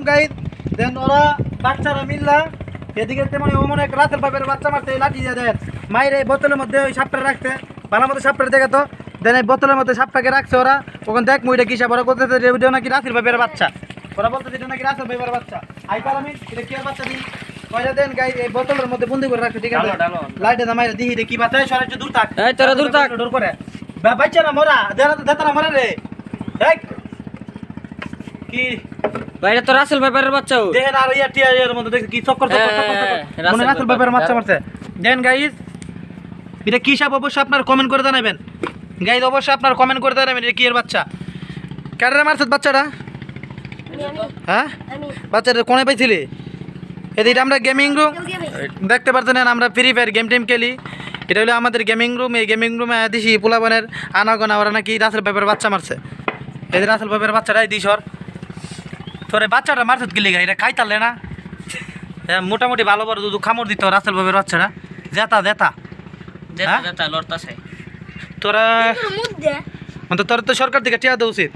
আলাইকুম গাইদ দেন ওরা বাচ্চারা মিললা এদিকে তেমন ও মনে রাতের বাপের বাচ্চা মারতে লাঠি দিয়ে দেন। মায়ের এই বোতলের মধ্যে ওই সাপটা রাখতে ভালো মতো সাপটা দেখে তো। দেন এই বোতলের মধ্যে সাপটাকে রাখছে ওরা ওখানে দেখ মুইটা কিসা ওরা ওটা নাকি রাতের বাপের বাচ্চা। ওরা বলতে এটা নাকি রাতের বাপের বাচ্চা। আই পারামিন এটা কি আর বাচ্চা দিন পয়সা দেন গাই এই বোতলের মধ্যে বন্দি করে রাখছে ঠিক আছে। লাইটে না মাইরে দিহি রে কি বাচ্চা সরে দূর থাক। এই, তোরা দূর থাক। দূর করে। বাচ্চা না মরা দেনা তো দেতা না মরে রে। দেখ। কি? বাইরে তো রাসেল ব্যাপারের বাচ্চা ও। দেখেন আর ইয়া টিয়া এর মধ্যে দেখছি কি চক্কর চক্কর হ্যাঁ, চক্কর হ্যাঁ, রাসেল মনে রাসেল ব্যাপার। বাবার মারছে মারছে। দেন গাইস এটা কি সাপ? অবশ্যই আপনার কমেন্ট করে জানাবেন। গাইজ অবশ্যই আপনার কমেন্ট করে জানাবেন এটা কি এর বাচ্চা। কারে মারছে বাচ্চাটা? হ্যাঁ? বাচ্চাটা কোনে পাইছিলি? এদিকে আমরা গেমিং রুম দেখতে পারছেন আমরা ফ্রি ফায়ার গেম টেম খেলি। এটা হলো আমাদের গেমিং রুম এই গেমিং রুমে দিছি পোলাবনের আনাগোনা ওরা নাকি রাসেল বাবার বাচ্চা মারছে। যে রাসেল বাবার বাচ্চাটাই দিস ওর। তোরে বাচ্চাটা মারছত গেলি গা এটা খাইতালে না। হ্যাঁ মোটামুটি ভালো বড় দুধ খামড় দিত রাসেল বাবার বাচ্চারা জেতা জেতা। হ্যাঁ? লড়তাছে। তোরা মানে তোর তো সরকার থেকে টিয়া দেওয়া উচিত।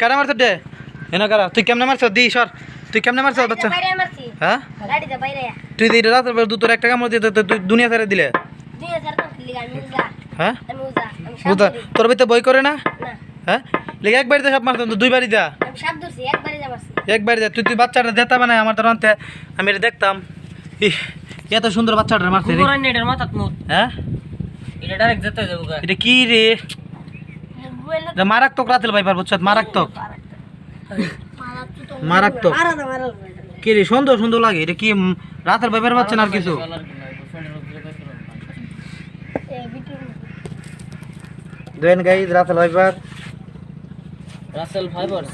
কারা মারছ দে? এনে কারা তুই কেমনে মারছ দি সর। তুই কেমনে মারছ বাচ্চা? হ্যাঁ? তুই দিই রাতের বেলা দু তোর একটা কামড় দিয়ে তো তুই দুনিয়া ছেড়ে দিলে। হ্যাঁ? তোর ভিতরে বই করে না? হ্যাঁ? লেগে একবার দিয়ে সব মারতাম তো দুইবারই দেয়া একবার তুই তুই বাচ্চাটা দেতা মানে আমার তোর অন্তে আমি এটা দেখতাম। এত সুন্দর বাচ্চাটা মারছে রে। কুকুরান নেটের মাথাত মুত হ্যাঁ? এটা ডাইরেক্ট যেতে যাব এটা কি রে? মারাত্মক রাতেল ভাইবার বুঝছত মারাত্মক। মারাত্মক। কি রে সুন্দর সুন্দর লাগে। এটা কি রাতের ভাইবার পাচ্ছেন আর কিছু? দেন গাইজ রাতেল ভাইবার রাসেল ফাইবার্স।